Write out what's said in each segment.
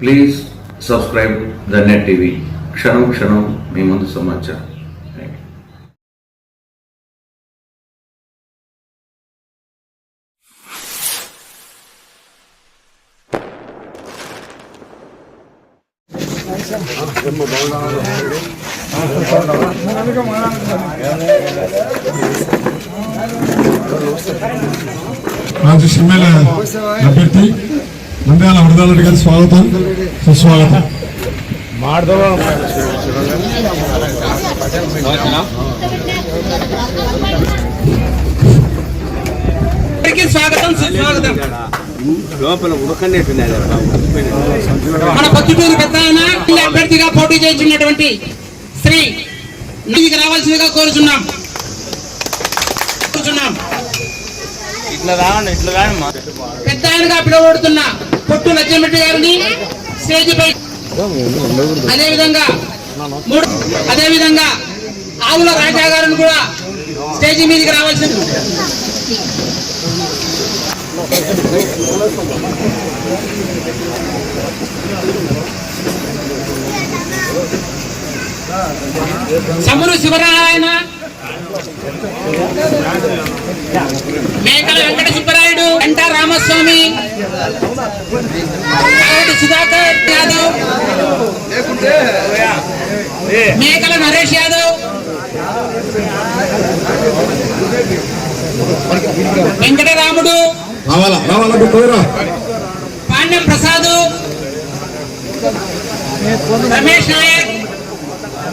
please subscribe the Net TV క్షణం క్షణం మీ ముందు సమాచారం థ్యాంక్ యూ రాజు ఎమ్మెల్యే అభ్యర్థి నంద్యాల వరదారెడ్డి గారి స్వాగతం. సుస్వాగతం. స్వాగతం సుస్వాగతం. లోపల మన పొద్దుటూరు పెద్ద అభ్యర్థిగా పోటీ చేస్తున్నటువంటి శ్రీ నీకు రావాల్సిందిగా కోరుచున్నాం. కోరుచున్నాం. ఇట్లా రావండి ఇట్లా రానమ్మా పెద్ద ఆయనగా పిలువబడుతున్నా పొట్టు లక్ష్మరెడ్డి గారిని స్టేజ్ పై అదే విధంగా మూడు అదే విధంగా ఆవుల రాజా గారిని కూడా స్టేజ్ మీదకి రావాల్సింది. చమురు శివనారాయణ మేకల వెంకట సుబ్బరాయుడు వెంట రామస్వామి సుధాకర్ యాదవ్ మేకల నరేష్ యాదవ్ వెంకటరాముడు పాండ్యం ప్రసాద్ రమేష్ నాయక్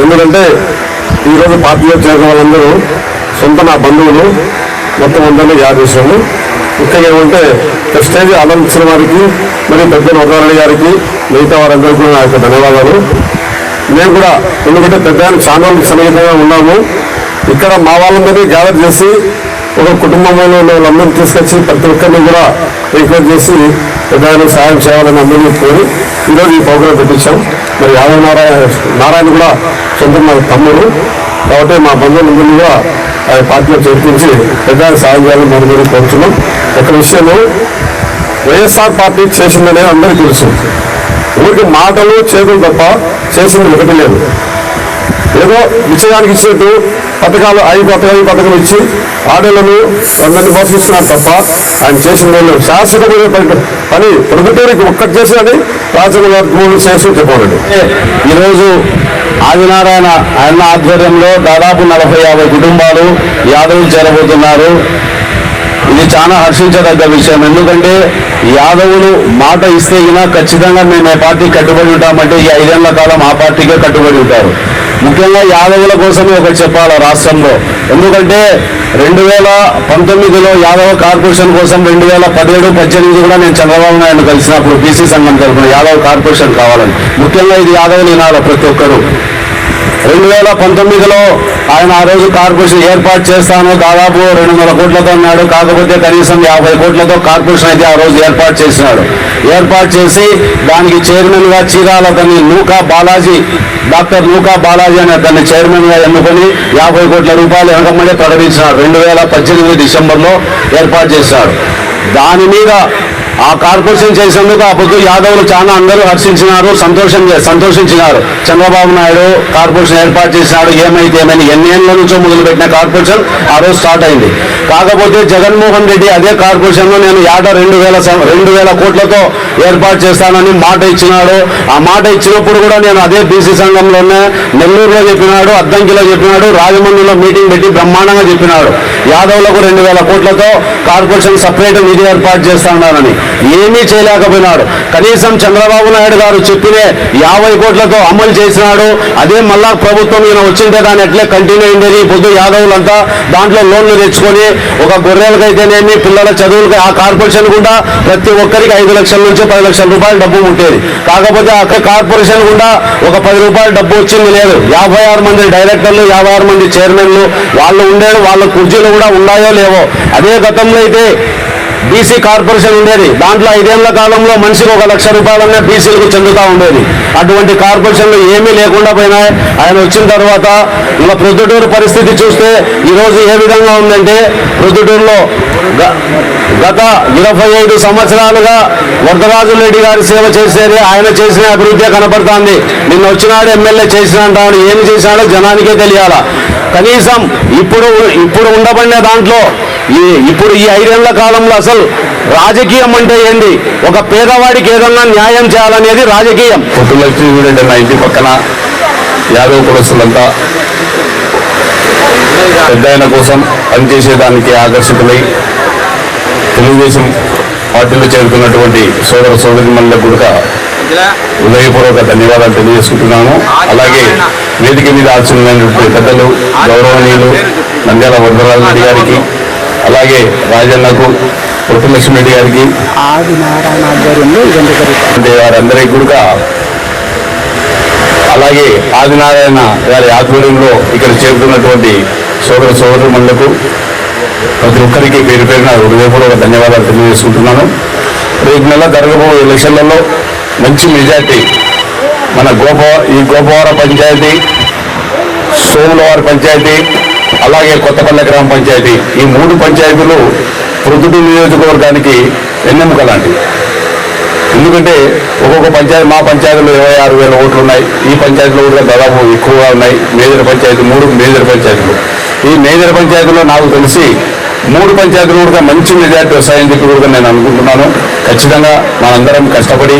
ఎందుకంటే ఈరోజు పార్టీలో చేరిన వాళ్ళందరూ సొంత నా బంధువులు మొత్తం అందరినీ యాదేశాము చేశాము ఇంకా ఏమంటే ఇక్కడ స్టేజ్ ఆనందించిన వారికి మరియు పెద్ద నవరాణి గారికి మిగతా వారందరికీ కూడా నా యొక్క ధన్యవాదాలు. మేము కూడా ఎందుకంటే పెద్ద ఆయన సన్నిహితంగా ఉన్నాము. ఇక్కడ మా వాళ్ళందరినీ గ్యాదర్ చేసి ఒక కుటుంబంలో ఉన్న వాళ్ళందరినీ తీసుకొచ్చి ప్రతి ఒక్కరిని కూడా రిక్వెస్ట్ చేసి పెద్ద ఆయన సహాయం చేయాలని అందరినీ కోరి ఈరోజు ఈ ప్రోగ్రాం పెట్టించాం. మరి యాదవ్ నారాయణ నారాయణ కూడా సొంత మా తమ్ముడు. కాబట్టి మా బంధువులందరినీ కూడా ఆ పార్టీలో చేర్పించి పెద్ద సాయం సహాయం చేయాలని మనం కూడా కోరుతున్నాం ఒక విషయము వైఎస్ఆర్ పార్టీ చేసిందనే అందరికీ తెలుసు. ఊరికి మాటలు చేతులు తప్ప చేసింది ఒకటి లేదు. ఏదో విషయానికి ఇచ్చినట్టు పథకాలు ఐదు పథకాలు ఈ పథకం ఇచ్చి ఆడలను అందరినీ మోసగిస్తున్నారు తప్ప ఆయన చేసిన శాశ్వతమైన పని- పని ప్రభుత్వానికి ఒక్కటి చేసినది రాజకీయ చేస్తూ చెప్పాలండి ఈరోజు ఆదినారాయణ ఆయన ఆధ్వర్యంలో దాదాపు నలభై యాభై కుటుంబాలు యాదవులు చేరబోతున్నారు. ఇది చాలా హర్షించదగ్గ విషయం. ఎందుకంటే యాదవులు మాట ఇస్తే గినా ఖచ్చితంగా మేము ఏ పార్టీకి కట్టుబడి ఉంటామంటే ఈ ఐదేళ్ళ కాలం ఆ పార్టీకే కట్టుబడి ఉంటారు. ముఖ్యంగా యాదవుల కోసమే ఒకటి చెప్పాలి రాష్ట్రంలో. ఎందుకంటే రెండు వేల పంతొమ్మిదిలో యాదవ కార్పొరేషన్ కోసం రెండు వేల పదిహేడు పద్దెనిమిది కూడా నేను చంద్రబాబు నాయుడు కలిసినప్పుడు బీసీ సంఘం తరఫున యాదవ కార్పొరేషన్ కావాలని. ముఖ్యంగా ఇది యాదవులు వినాలి ప్రతి ఒక్కరు. రెండు వేల పంతొమ్మిదిలో ఆయన ఆ రోజు కార్పొరేషన్ ఏర్పాటు చేస్తాను. దాదాపు రెండు వందల కోట్లతో అన్నాడు కాకపోతే కనీసం యాభై కోట్లతో కార్పొరేషన్ అయితే ఆ రోజు ఏర్పాటు చేసినాడు. ఏర్పాటు చేసి దానికి చైర్మన్గా చీరాల తన నూకా బాలాజీ డాక్టర్ నూకా బాలాజీ అనే తన చైర్మన్గా ఎన్నుకొని యాభై కోట్ల రూపాయలు వెనకమ్మడే ప్రకటించినాడు. రెండు వేల పద్దెనిమిది డిసెంబర్లో ఏర్పాటు చేశాడు. దాని మీద ఆ కార్పొరేషన్ చేసేందుకు అప్పుడు యాదవులు చాలా అందరూ హర్షించినారు సంతోషం చే- సంతోషించినారు. చంద్రబాబు నాయుడు కార్పొరేషన్ ఏర్పాటు చేసినాడు ఏమైతే ఏమైనా ఎన్ని ఏళ్ళ నుంచో మొదలుపెట్టిన కార్పొరేషన్ ఆ రోజు స్టార్ట్ అయింది. కాకపోతే జగన్మోహన్ రెడ్డి అదే కార్పొరేషన్లో నేను యాట రెండు వేల రెండు వేల కోట్లతో ఏర్పాటు చేస్తానని మాట ఇచ్చినాడు. ఆ మాట ఇచ్చినప్పుడు కూడా నేను అదే బీసీ సంఘంలోనే నెల్లూరులో చెప్పినాడు అద్దంకిలో చెప్పినాడు రాజమండ్రిలో మీటింగ్ పెట్టి బ్రహ్మాండంగా చెప్పినాడు. యాదవులకు రెండు వేల కోట్లతో కార్పొరేషన్ సపరేట్ నిధి ఏర్పాటు చేస్తానని ఏమీ చేయలేకపోయినాడు. కనీసం చంద్రబాబు నాయుడు గారు చెప్పిన యాభై కోట్లతో అమలు చేసినాడు. అదే మళ్ళా ప్రభుత్వం ఈయన వచ్చింటే దాన్ని ఎట్లే కంటిన్యూ అయింది పొద్దు యాదవులంతా దాంట్లో లోన్లు తెచ్చుకొని ఒక గొర్రెలకైతేనేమి పిల్లల చదువులకి ఆ కార్పొరేషన్ కూడా ప్రతి ఒక్కరికి ఐదు లక్షల నుంచి పది లక్షల రూపాయలు డబ్బు ఉండేది కాకపోతే అక్కడ కార్పొరేషన్ కూడా ఒక పది రూపాయల డబ్బు వచ్చింది లేదు. యాభై ఆరు మంది డైరెక్టర్లు యాభై ఆరు మంది చైర్మన్లు వాళ్ళు ఉండేది వాళ్ళ కుర్చీలు కూడా ఉన్నాయో లేవో. అదే గతంలో అయితే బీసీ కార్పొరేషన్ ఉండేది. దాంట్లో ఐదేళ్ళ కాలంలో మనిషికి ఒక లక్ష రూపాయలనే బీసీలకు చెందుతూ ఉండేది. అటువంటి కార్పొరేషన్లు ఏమీ లేకుండా పోయినాయి. ఆయన వచ్చిన తర్వాత ఇంకా ప్రొద్దుటూరు పరిస్థితి చూస్తే ఈరోజు ఏ విధంగా ఉందంటే ప్రొద్దుటూరులో గ- గత ఇరవై ఐదు సంవత్సరాలుగా వరదరాజు రెడ్డి గారి సేవ చేసేది ఆయన చేసిన అభివృద్ధి కనపడుతోంది. నిన్న వచ్చినాడు ఎమ్మెల్యే చేసిన అంటాడు ఏమి చేశాడో జనానికే తెలియాలా. కనీసం ఇప్పుడు ఇప్పుడు ఉండబడిన దాంట్లో ఈ ఇప్పుడు ఈ ఐదేళ్ళ కాలంలో అసలు రాజకీయం అంటే ఏంటి ఒక పేదవాడికి ఏదన్నా న్యాయం చేయాలనేది రాజకీయం. పుట్టులక్ష్మి మా ఇంటి పక్కన యాదవ్ కులస్తులంతా పెద్ద ఆయన కోసం పనిచేసేదానికి ఆకర్షితులై తెలుగుదేశం పార్టీలో చేరుతున్నటువంటి సోదర సోదరి మనులకు కూడా హృదయపూర్వక ధన్యవాదాలు తెలియజేసుకుంటున్నాను. అలాగే వేదిక మీద ఆచరణైనటువంటి పెద్దలు గౌరవనీయులు నంద్యాల వరదరాజు గారికి అలాగే రాజన్నకు రెడ్డి గారికి వారందరికీ కూడా అలాగే ఆదినారాయణ గారి ఆధ్వర్యంలో ఇక్కడ చేరుతున్నటువంటి సోదర సోదరులకు ప్రతి ఒక్కరికి పేరు పేరున హృదయపూర్వక ధన్యవాదాలు తెలియజేసుకుంటున్నాను. రేపు నెల జరగబోయే ఎలక్షన్లలో మంచి మెజార్టీ మన గోప ఈ గోపవర పంచాయతీ సోములవారి పంచాయతీ అలాగే కొత్తపల్లె గ్రామ పంచాయతీ ఈ మూడు పంచాయతీలు ప్రొద్దుటూరు నియోజకవర్గానికి వెన్నెముక లాంటివి. ఎందుకంటే ఒక్కొక్క పంచాయతీ మా పంచాయతీలో ఇరవై ఆరు వేల ఓట్లు ఉన్నాయి. ఈ పంచాయతీలో కూడా దాదాపు ఎక్కువగా ఉన్నాయి. మేజర్ పంచాయతీ మూడు మేజర్ పంచాయతీలు. ఈ మేజర్ పంచాయతీలో నాకు తెలిసి మూడు పంచాయతీలు కూడా మంచి మెజార్టీ వస్తాయని చెప్పి కూడా నేను అనుకుంటున్నాను. ఖచ్చితంగా మనందరం కష్టపడి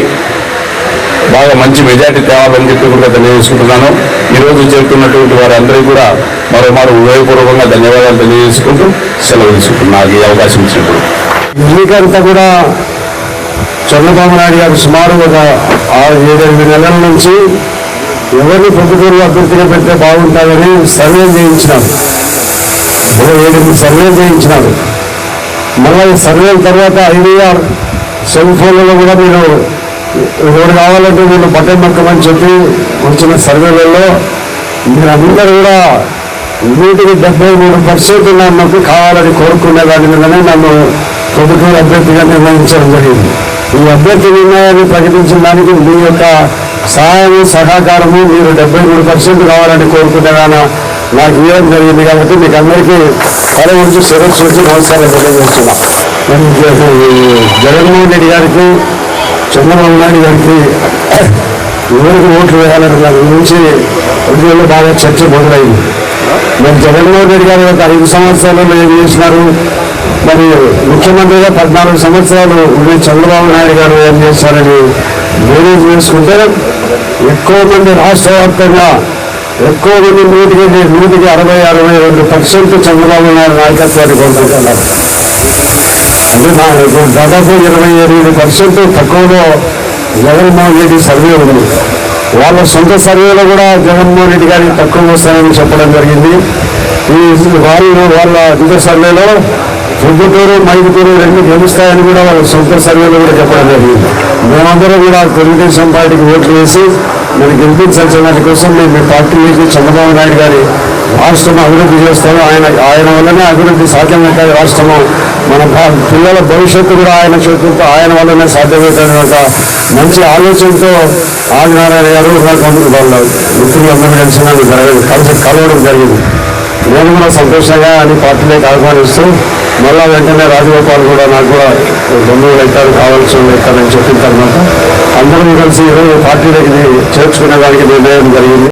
బాగా మంచి మెజార్టీ తేవాలని చెప్పి కూడా తెలియజేసుకుంటున్నాను. ఈరోజు చేరుకున్నటువంటి వారందరికీ కూడా మరోమారు ఉదయపూర్వకంగా ధన్యవాదాలు తెలియజేసుకుంటూ సెలవు తీసుకుంటున్నాను ఈ అవకాశం ఇచ్చినప్పుడు ఎన్నికంతా కూడా చంద్రబాబు నాయుడు గారు సుమారు ఒక ఆరు ఏడెనిమిది నెలల నుంచి ఎవరిని ప్రభుత్వంలో అభ్యర్థిగా పెడితే బాగుంటుందని సర్వే చేయించినారు. ఒక ఏడెనిమిది సర్వే చేయించినారు. మళ్ళీ సర్వే సర్వేల తర్వాత ఐవీఆర్ సెల్ ఫోన్లలో కూడా మీరు ఎవరు కావాలంటే వీళ్ళు బటన్ నొక్కమని చెప్పి వచ్చిన సర్వేలలో మీరందరూ కూడా నూటికి డెబ్బై మూడు పర్సెంట్ నన్ను కావాలని కోరుకునే దాని మీదనే నన్ను ప్రభుత్వం అభ్యర్థిగా నిర్ణయించడం జరిగింది. ఈ అభ్యర్థి నిర్ణయాన్ని ప్రకటించిన దానికి మీ యొక్క సహాయం సహకారము మీరు డెబ్బై మూడు పర్సెంట్ కావాలని కోరుకునేదాన నాకు ఇవ్వడం జరిగింది కాబట్టి మీకు అందరికీ తల ఉంచి శిరస్సు ఉంచి నమస్కారం తెలియజేస్తున్నాను జగన్మోహన్ రెడ్డి గారికి చంద్రబాబు నాయుడు గారికి ఎవరికి ఓట్లు వేయాలని దాని గురించి ఉద్యోగులు బాగా చర్చ మొదలైంది. మరి జగన్మోహన్ రెడ్డి గారు గత ఐదు సంవత్సరాలు ఏం చేసినారు? మరి ముఖ్యమంత్రిగా పద్నాలుగు సంవత్సరాలు ఉండే చంద్రబాబు నాయుడు గారు ఏం చేశారని వేరే చేసుకుంటే ఎక్కువ మంది రాష్ట్ర వ్యాప్తంగా ఎక్కువ మంది నూటికి నూటికి అరవై అరవై రెండు పర్సెంట్ చంద్రబాబు నాయుడు నాయకత్వాన్ని కోరుకుంటున్నారు అంటే నా దాదాపు ఇరవై ఎనిమిది పర్సెంట్ తక్కువలో జగన్మోహన్ రెడ్డి సర్వే ఉంది. వాళ్ళ సొంత సర్వేలో కూడా జగన్మోహన్ రెడ్డి గారికి తక్కువ వస్తారని చెప్పడం జరిగింది. ఈ వాళ్ళు వాళ్ళ దిగ సర్వేలో పొద్దుటూరు మైదుటూరు రెండు గెలుస్తాయని కూడా వాళ్ళ సొంత సర్వేలో కూడా చెప్పడం జరిగింది. మేమందరం కూడా తెలుగుదేశం పార్టీకి ఓట్లు వేసి మీరు గెలిపించాల్సిన దానికోసం మేము మీ నుంచి చంద్రబాబు నాయుడు గారి రాష్ట్రం అభివృద్ధి చేస్తాను ఆయన ఆయన వల్లనే అభివృద్ధి సాధ్యమవుతుంది రాష్ట్రము మన పిల్లల భవిష్యత్తు కూడా ఆయన చేతులతో ఆయన వల్లనే సాధ్యమవుతుంది ఒక మంచి ఆలోచనతో ఆదినారాయణ గారు వాళ్ళ మిత్రులందరూ కలిసి నన్ను జరగదు కలిసి కలవడం జరిగింది. నేను కూడా సంతోషంగా అని పార్టీలోకి ఆహ్వానిస్తూ మళ్ళా వెంటనే రాజగోపాల్ కూడా నాకు కూడా బంధువులు అవుతారు కావాల్సి అవుతారని చెప్పిన తర్వాత అందరం కలిసి ఈరోజు పార్టీలోకి చేర్చుకునే దానికి నిర్ణయం జరిగింది.